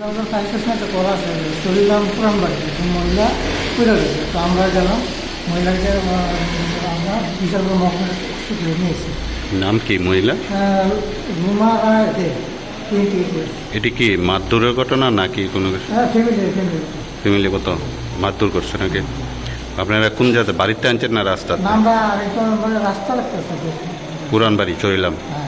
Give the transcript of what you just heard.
আমরা সাইকেল সাথে করা আছে। চলিলাম পুরান বাড়ি মহিলা পুরো গেছে তো আমরা গেলাম মহিলাকে আমরা বিশাল মহকুমা হসপিটালে নিয়েছি। নাম কি মহিলা? রুমা রায় দে এটি কি মারধরের ঘটনা নাকি কোনো কিছু? ফ্যামিলি কত? ফ্যামিলিগত মারধর করছে নাকি? আপনারা কোন জায়গাতে বাড়িতে আনছেন না রাস্তা রাস্তা পুরান বাড়ি চলিলাম হ্যাঁ।